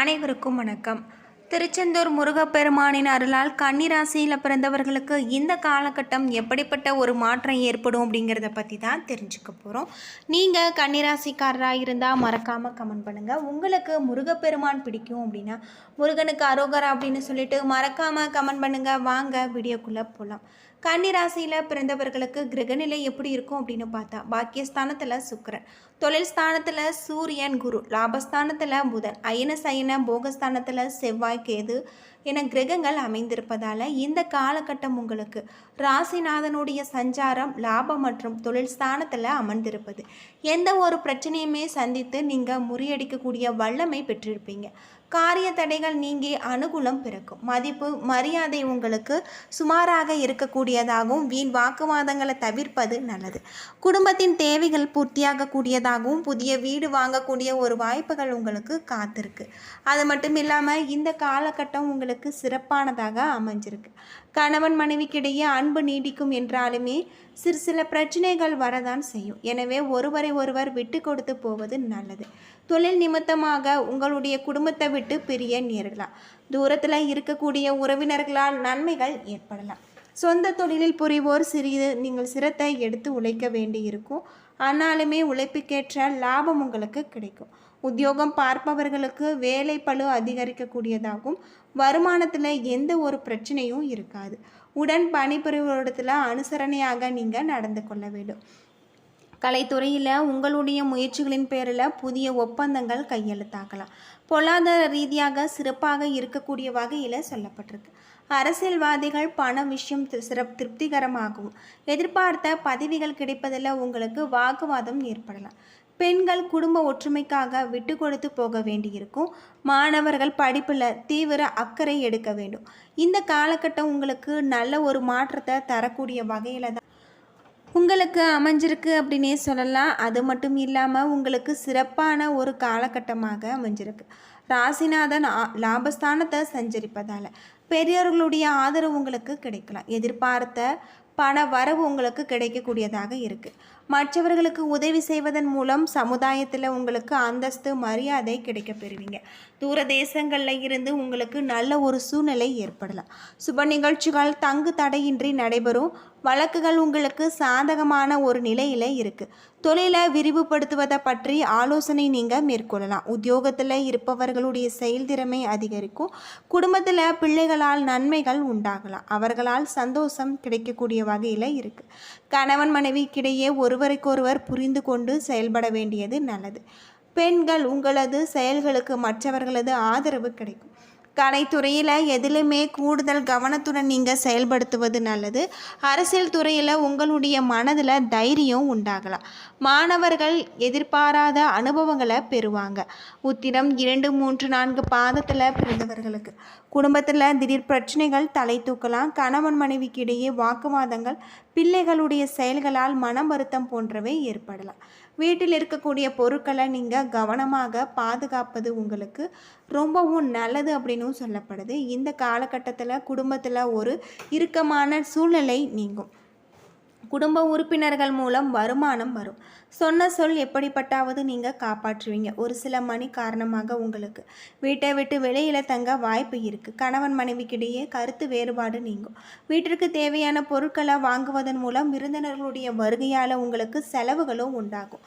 அனைவருக்கும் வணக்கம். திருச்செந்தூர் முருகப்பெருமானின் அருளால் கன்னிராசியில் பிறந்தவர்களுக்கு இந்த காலகட்டம் எப்படிப்பட்ட ஒரு மாற்றம் ஏற்படும் அப்படிங்கிறத பற்றி தான் தெரிஞ்சுக்க போகிறோம் நீங்கள் கன்னிராசிக்காரராக இருந்தால் மறக்காமல் கமெண்ட் பண்ணுங்கள் உங்களுக்கு முருகப்பெருமான் பிடிக்கும் அப்படின்னா முருகனுக்கு அரோகரா அப்படின்னு சொல்லிட்டு மறக்காமல் கமெண்ட் பண்ணுங்கள் வாங்க வீடியோக்குள்ளே போகலாம் கன்னிராசியில் பிறந்தவர்களுக்கு கிரகநிலை எப்படி இருக்கும் அப்படின்னு பார்த்தா பாக்கியஸ்தானத்தில் சுக்கரன். தொழில் ஸ்தானத்தில் சூரியன் குரு. லாபஸ்தானத்தில் புதன். அயன சயன போகஸ்தானத்தில் செவ்வாய் கேது என கிரகங்கள் அமைந்திருப்பதால் இந்த காலகட்டம் உங்களுக்கு ராசிநாதனுடைய சஞ்சாரம் லாபம் மற்றும் தொழில் ஸ்தானத்தில் அமர்ந்திருப்பது. எந்த ஒரு பிரச்சனையுமே சந்தித்து நீங்கள் முறியடிக்கக்கூடிய வல்லமை பெற்றிருப்பீங்க. காரிய தடைகள் நீங்கி அனுகூலம் பிறக்கும். மதிப்பு மரியாதை உங்களுக்கு சுமாராக இருக்கக்கூடியதாகவும் வீண் வாக்குவாதங்களை தவிர்ப்பது நல்லது. குடும்பத்தின் தேவைகள் பூர்த்தியாகக்கூடியதாகவும் புதிய வீடு வாங்கக்கூடிய ஒரு வாய்ப்புகள் உங்களுக்கு காத்திருக்கு. அது மட்டும் இல்லாமல் இந்த காலகட்டம் உங்களுக்கு சிறப்பானதாக அமைஞ்சிருக்கு. கணவன் மனைவிக்கிடையே அன்பு நீடிக்கும் என்றாலுமே சிறு சில பிரச்சனைகள் வரதான் செய்யும். எனவே ஒருவரை ஒருவர் விட்டு கொடுத்து போவது நல்லது. தொழில் நிமித்தமாக உங்களுடைய குடும்பத்தை விட்டு பிரிய நேரலாம் தூரத்தில் இருக்கக்கூடிய உறவினர்களால் நன்மைகள் ஏற்படலாம். சொந்த தொழிலில் புரிவோர் சிறிது நீங்கள் சிரத்தை எடுத்து உழைக்க வேண்டி இருக்கும் ஆனாலுமே உழைப்புக்கேற்ற லாபம் உங்களுக்கு கிடைக்கும். உத்தியோகம் பார்ப்பவர்களுக்கு வேலை பளு அதிகரிக்கக்கூடியதாகும். வருமானத்தில் எந்த ஒரு பிரச்சனையும் இருக்காது. உடன் பணிபுரிவோரிடத்தில் அனுசரணையாக நீங்கள் நடந்து கொள்ள வேண்டும். கலைத்துறையில் உங்களுடைய முயற்சிகளின் பேரில் புதிய ஒப்பந்தங்கள் கையெழுத்தாக்கலாம். பொருளாதார ரீதியாக சிறப்பாக இருக்கக்கூடிய வகையில் சொல்லப்பட்டிருக்கு. அரசியல்வாதிகள் பண விஷயம் தி- சிறப் திருப்திகரமாகவும் எதிர்பார்த்த பதவிகள் கிடைப்பதில் உங்களுக்கு வாக்குவாதம் ஏற்படலாம். பெண்கள் குடும்ப ஒற்றுமைக்காக விட்டு கொடுத்து போக வேண்டியிருக்கும். மாணவர்கள் படிப்பில் தீவிர அக்கறை எடுக்க வேண்டும். இந்த காலகட்டம் உங்களுக்கு நல்ல ஒரு மாற்றத்தை தரக்கூடிய வகையில் தான் உங்களுக்கு அமைஞ்சிருக்கு அப்படின்னே சொல்லலாம். அது மட்டும் இல்லாமல் உங்களுக்கு சிறப்பான ஒரு காலகட்டமாக அமைஞ்சிருக்கு. ராசிநாதன் லாபஸ்தானத்தை சஞ்சரிப்பதால் பெரியவர்களுடைய ஆதரவு உங்களுக்கு கிடைக்கலாம். எதிர்பார்த்த பண வரவு உங்களுக்கு கிடைக்கக்கூடியதாக இருக்குது மற்றவர்களுக்கு உதவி செய்வதன் மூலம் சமுதாயத்தில் உங்களுக்கு அந்தஸ்து மரியாதை கிடைக்கப் பெறுவீங்க. தூர தேசங்களில் இருந்து உங்களுக்கு நல்ல ஒரு சூழ்நிலை ஏற்படலாம். சுப நிகழ்ச்சிகள் தங்கு தடையின்றி நடைபெறும். வழக்குகள் உங்களுக்கு சாதகமான ஒரு நிலையில் இருக்குது தொழிலை விரிவுபடுத்துவதை பற்றி ஆலோசனை நீங்கள் மேற்கொள்ளலாம். உத்தியோகத்தில் இருப்பவர்களுடைய செயல்திறமை அதிகரிக்கும். குடும்பத்தில் பிள்ளைகளால் நன்மைகள் உண்டாகலாம். அவர்களால் சந்தோஷம் கிடைக்கக்கூடிய வகையில் இருக்குது கணவன் மனைவிக்கிடையே ஒருவருக்கொருவர் புரிந்து கொண்டு செயல்பட வேண்டியது நல்லது. பெண்கள் உங்களது செயல்களுக்கு மற்றவர்களது ஆதரவு கிடைக்கும். கலைத்துறையில் எதிலுமே கூடுதல் கவனத்துடன் நீங்கள் செயல்படுத்துவது நல்லது. அரசியல் துறையில் உங்களுடைய மனதில் தைரியம் உண்டாகலாம். மாணவர்கள் எதிர்பாராத அனுபவங்களை பெறுவாங்க. உத்திரம் இரண்டு மூன்று நான்கு பாதத்தில் பிறந்தவர்களுக்கு. குடும்பத்தில் திடீர் பிரச்சனைகள் தலை தூக்கலாம் கணவன் மனைவிக்கு இடையே வாக்குவாதங்கள் பிள்ளைகளுடைய செயல்களால் மனம் வருத்தம் போன்றவை ஏற்படலாம். வீட்டில் இருக்கக்கூடிய பொருட்களை நீங்கள் கவனமாக பாதுகாப்பது உங்களுக்கு ரொம்பவும் நல்லது அப்படின்னும் சொல்லப்படுது. இந்த காலகட்டத்தில் குடும்பத்தில் ஒரு இறுக்கமான சூழ்நிலை நீங்கும். குடும்ப உறுப்பினர்கள் மூலம் வருமானம் வரும். சொன்ன சொல் எப்படிப்பட்டாவது நீங்கள் காப்பாற்றுவீங்க. ஒரு சில மணி காரணமாக உங்களுக்கு. வீட்டை விட்டு வெளியில் தங்க வாய்ப்பு இருக்குது கணவன் மனைவிக்கிடையே கருத்து வேறுபாடு நீங்கும். வீட்டிற்கு தேவையான பொருட்களை வாங்குவதன் மூலம் விருந்தினர்களுடைய வருகையால் உங்களுக்கு செலவுகளும் உண்டாகும்.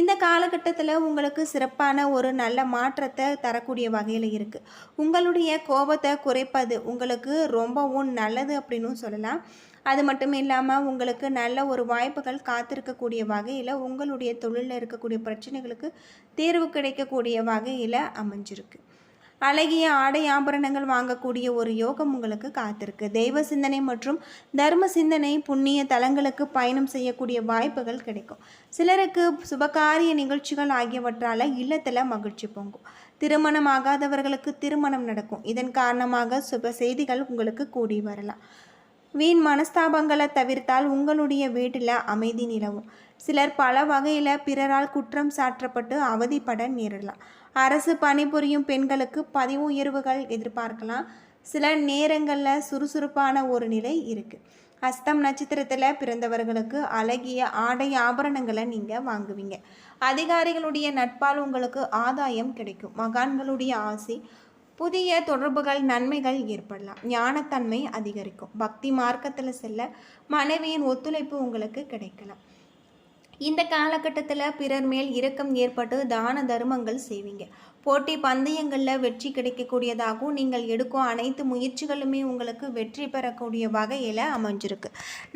இந்த காலகட்டத்தில் உங்களுக்கு சிறப்பான ஒரு நல்ல மாற்றத்தை தரக்கூடிய வகையில் இருக்குது உங்களுடைய கோபத்தை குறைப்பது உங்களுக்கு ரொம்பவும் நல்லது அப்படின்னும் சொல்லலாம். அது மட்டும் இல்லாமல் உங்களுக்கு நல்ல ஒரு வாய்ப்புகள் காத்திருக்கக்கூடிய வகையில் உங்களுடைய தொழிலில் இருக்கக்கூடிய பிரச்சனைகளுக்கு தீர்வு கிடைக்கக்கூடிய வகையில் அமைஞ்சிருக்கு. அழகிய ஆடை ஆபரணங்கள் வாங்கக்கூடிய ஒரு யோகம் உங்களுக்கு காத்திருக்கு. தெய்வ சிந்தனை மற்றும் தர்ம சிந்தனை புண்ணிய தலங்களுக்கு பயணம் செய்யக்கூடிய வாய்ப்புகள் கிடைக்கும். சிலருக்கு சுபகாரிய நிகழ்ச்சிகள் ஆகியவற்றால் இல்லத்தில் மகிழ்ச்சி பொங்கும். திருமணம் ஆகாதவர்களுக்கு திருமணம் நடக்கும். இதன் காரணமாக சுப செய்திகள் உங்களுக்கு கூடி வரலாம். வீண் மனஸ்தாபங்களை தவிர்த்தால் உங்களுடைய வீட்டில் அமைதி நிலவும். சிலர் பல வகையில் பிறரால் குற்றம் சாற்றப்பட்டு அவதிப்பட நேரலாம் அரசு பணிபுரியும் பெண்களுக்கு பதிவு உயர்வுகள் எதிர்பார்க்கலாம். சில நேரங்களில் சுறுசுறுப்பான ஒரு நிலை இருக்குது அஸ்தம் நட்சத்திரத்தில் பிறந்தவர்களுக்கு அழகிய ஆடை ஆபரணங்களை நீங்கள் வாங்குவீங்க. அதிகாரிகளுடைய நட்பால் உங்களுக்கு ஆதாயம் கிடைக்கும். மகான்களுடைய ஆசை புதிய தொடர்புகள் நன்மைகள் ஏற்படலாம். ஞானத்தன்மை அதிகரிக்கும். பக்தி மார்க்கத்தில் செல்ல மனைவியின் ஒத்துழைப்பு உங்களுக்கு கிடைக்கலாம். இந்த காலகட்டத்தில் பிறர் மேல் இரக்கம் ஏற்பட்டு தான தர்மங்கள் செய்வீங்க. போட்டி பந்தயங்களில் வெற்றி கிடைக்கக்கூடியதாகவும் நீங்கள் எடுக்கும் அனைத்து முயற்சிகளுமே உங்களுக்கு வெற்றி பெறக்கூடிய வகையில் அமைஞ்சிருக்கு.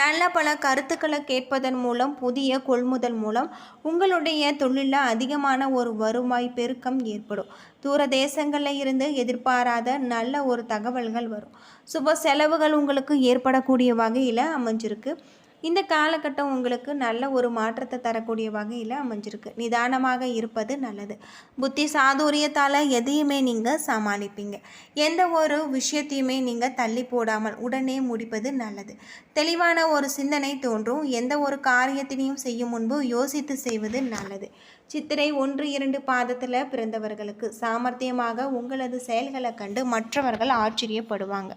நல்ல பல கருத்துக்களை கேட்பதன் மூலம் புதிய கொள்முதல் மூலம் உங்களுடைய தொழிலில் அதிகமான ஒரு வருவாய் பெருக்கம் ஏற்படும். தூர தேசங்களில் இருந்து எதிர்பாராத நல்ல ஒரு தகவல்கள் வரும். சுப செலவுகள் உங்களுக்கு ஏற்படக்கூடிய வகையில் அமைஞ்சிருக்கு. இந்த காலகட்டம் உங்களுக்கு நல்ல ஒரு மாற்றத்தை தரக்கூடிய வகையில் அமைஞ்சிருக்கு. நிதானமாக இருப்பது நல்லது. புத்தி சாதுரியத்தால் எதையுமே நீங்கள் சமாளிப்பீங்க. எந்த ஒரு விஷயத்தையுமே நீங்கள் தள்ளி போடாமல் உடனே முடிப்பது நல்லது. தெளிவான ஒரு சிந்தனை தோன்றும். எந்த ஒரு காரியத்தினையும் செய்யும் முன்பு யோசித்து செய்வது நல்லது. சித்திரை ஒன்று இரண்டு பாதத்தில் பிறந்தவர்களுக்கு சாமர்த்தியமாக உங்களது செயல்களை கண்டு மற்றவர்கள் ஆச்சரியப்படுவாங்க.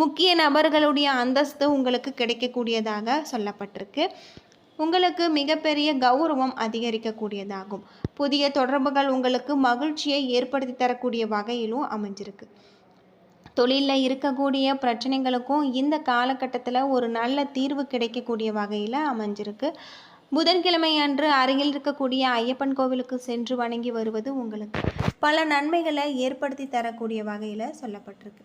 முக்கிய நபர்களுடைய அந்தஸ்து உங்களுக்கு கிடைக்கக்கூடியதாக சொல்லப்பட்டிருக்கு. உங்களுக்கு மிகப்பெரிய கௌரவம் அதிகரிக்கக்கூடியதாகும். புதிய தொடர்புகள் உங்களுக்கு மகிழ்ச்சியை ஏற்படுத்தி தரக்கூடிய வகையிலும் அமைஞ்சிருக்கு. தொழிலில் இருக்கக்கூடிய பிரச்சனைகளுக்கும் இந்த காலகட்டத்தில் ஒரு நல்ல தீர்வு கிடைக்கக்கூடிய வகையில் அமைஞ்சிருக்கு. புதன்கிழமை அன்று அருகில் இருக்கக்கூடிய ஐயப்பன் கோவிலுக்கு சென்று வணங்கி வருவது உங்களுக்கு பல நன்மைகளை ஏற்படுத்தி தரக்கூடிய வகையில் சொல்லப்பட்டிருக்கு.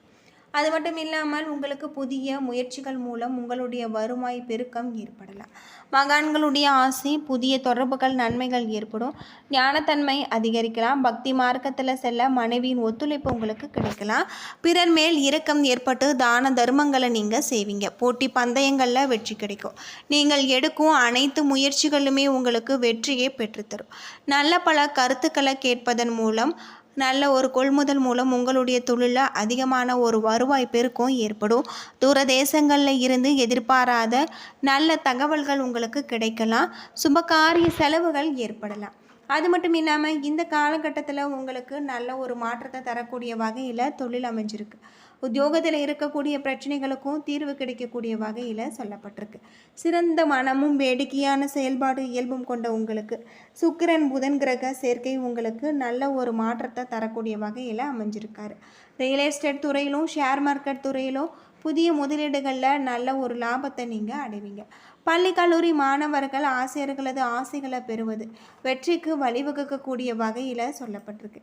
அது மட்டும் இல்லாமல் உங்களுக்கு புதிய முயற்சிகள் மூலம் உங்களுடைய வருவாய் பெருக்கம் ஏற்படலாம். மகான்களுடைய ஆசை புதிய தொடர்புகள் நன்மைகள் ஏற்படும். ஞானத்தன்மை அதிகரிக்கலாம். பக்தி மார்க்கத்தில் செல்ல மனைவியின் ஒத்துழைப்பு உங்களுக்கு கிடைக்கலாம். பிறர் மேல் இரக்கம் ஏற்பட்டு தான தர்மங்களை நீங்கள் செய்வீங்க. போட்டி பந்தயங்களில் வெற்றி கிடைக்கும். நீங்கள் எடுக்கும் அனைத்து முயற்சிகளுமே உங்களுக்கு வெற்றியை பெற்றுத்தரும். நல்ல பல கருத்துக்களை கேட்பதன் மூலம் நல்ல ஒரு கொள்முதல் மூலம் உங்களுடைய தொழிலில் அதிகமான ஒரு வருவாய் பெருக்கம் ஏற்படும். தூர தேசங்களில் இருந்து எதிர்பாராத நல்ல தகவல்கள் உங்களுக்கு கிடைக்கலாம். சுபகாரிய செலவுகள் ஏற்படலாம். அது மட்டும் இல்லாமல் இந்த காலகட்டத்தில் உங்களுக்கு நல்ல ஒரு மாற்றத்தை தரக்கூடிய வகையில் தொழில் அமைஞ்சிருக்கு. உத்தியோகத்தில் இருக்கக்கூடிய பிரச்சனைகளுக்கும் தீர்வு கிடைக்கக்கூடிய வகையில் சொல்லப்பட்டிருக்கு. சிறந்த மனமும் வேடிக்கையான செயல்பாடு இயல்பும் கொண்ட உங்களுக்கு சுக்கிரன் புதன் கிரக சேர்க்கை உங்களுக்கு நல்ல ஒரு மாற்றத்தை தரக்கூடிய வகையில் அமைஞ்சிருக்காரு. ரியல் எஸ்டேட் துறையிலும் ஷேர் மார்க்கெட் துறையிலும் புதிய முதலீடுகளில் நல்ல ஒரு லாபத்தை நீங்கள் அடைவீங்க. பள்ளி கல்லூரி மாணவர்கள் ஆசிரியர்களது ஆசைகளை பெறுவது வெற்றிக்கு வழிவகுக்கக்கூடிய வகையில் சொல்லப்பட்டிருக்கு.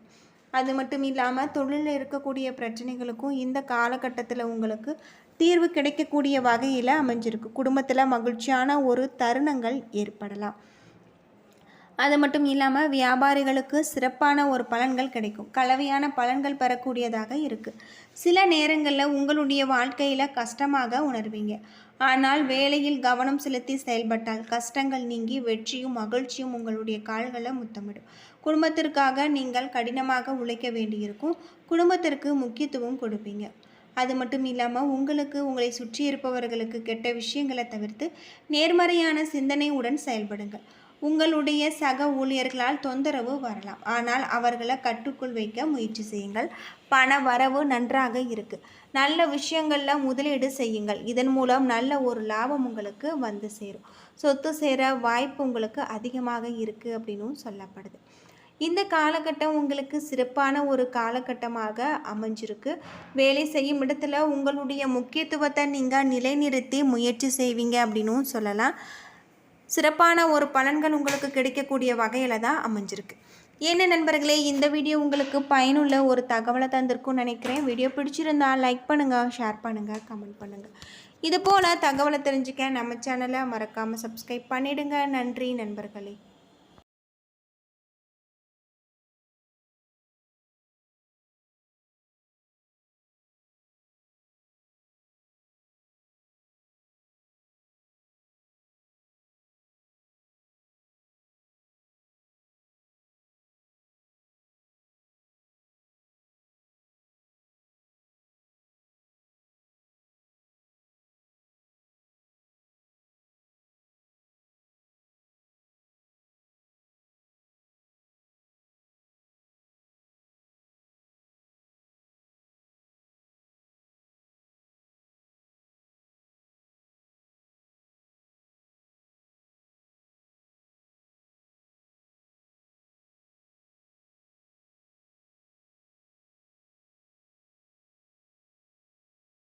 அது மட்டும் இல்லாமல் தொழிலில் இருக்கக்கூடிய பிரச்சனைகளுக்கும் இந்த காலகட்டத்தில் உங்களுக்கு தீர்வு கிடைக்கக்கூடிய வகையில் அமைஞ்சிருக்கு. குடும்பத்தில் மகிழ்ச்சியான ஒரு தருணங்கள் ஏற்படலாம். அது மட்டும் இல்லாமல் வியாபாரிகளுக்கு சிறப்பான ஒரு பலன்கள் கிடைக்கும். கலவையான பலன்கள் பெறக்கூடியதாக இருக்குது சில நேரங்களில் உங்களுடைய வாழ்க்கையில் கஷ்டமாக உணர்வீங்க. ஆனால் வேலையில் கவனம் செலுத்தி செயல்பட்டால் கஷ்டங்கள் நீங்கி வெற்றியும் மகிழ்ச்சியும் உங்களுடைய கால்களை முத்தமிடும். குடும்பத்திற்காக நீங்கள் கடினமாக உழைக்க வேண்டியிருக்கும். குடும்பத்திற்கு முக்கியத்துவம் கொடுப்பீங்க. அது மட்டும் இல்லாமல் உங்களுக்கு உங்களை சுற்றி இருப்பவர்களுக்கு கெட்ட விஷயங்களை தவிர்த்து நேர்மறையான சிந்தனையுடன் செயல்படுங்கள். உங்களுடைய சக ஊழியர்களால் தொந்தரவு வரலாம். ஆனால் அவர்களை கட்டுக்குள் வைக்க முயற்சி செய்யுங்கள். பண வரவு நன்றாக இருக்குது நல்ல விஷயங்களில் முதலீடு செய்யுங்கள். இதன் மூலம் நல்ல ஒரு லாபம் உங்களுக்கு வந்து சேரும். சொத்து சேர வாய்ப்பு உங்களுக்கு அதிகமாக இருக்குது அப்படின்னும் சொல்லப்படுது. இந்த காலகட்டம் உங்களுக்கு சிறப்பான ஒரு காலகட்டமாக அமைஞ்சிருக்கு. வேலை செய்யும் இடத்துல உங்களுடைய முக்கியத்துவத்தை நீங்கள் நிலைநிறுத்தி முயற்சி செய்வீங்க அப்படின்னும் சொல்லலாம். சிறப்பான ஒரு பலன்கள் உங்களுக்கு கிடைக்கக்கூடிய வகையில் தான் அமைஞ்சிருக்கு. என்ன நண்பர்களே இந்த வீடியோ உங்களுக்கு பயனுள்ள ஒரு தகவலை தந்திருக்கும்னு நினைக்கிறேன். வீடியோ பிடிச்சிருந்தா லைக் பண்ணுங்கள் ஷேர் பண்ணுங்கள் கமெண்ட் பண்ணுங்கள் இது போல் தகவலை தெரிஞ்சுக்க நம்ம சேனலை மறக்காமல் சப்ஸ்கிரைப் பண்ணிவிடுங்க நன்றி நண்பர்களே.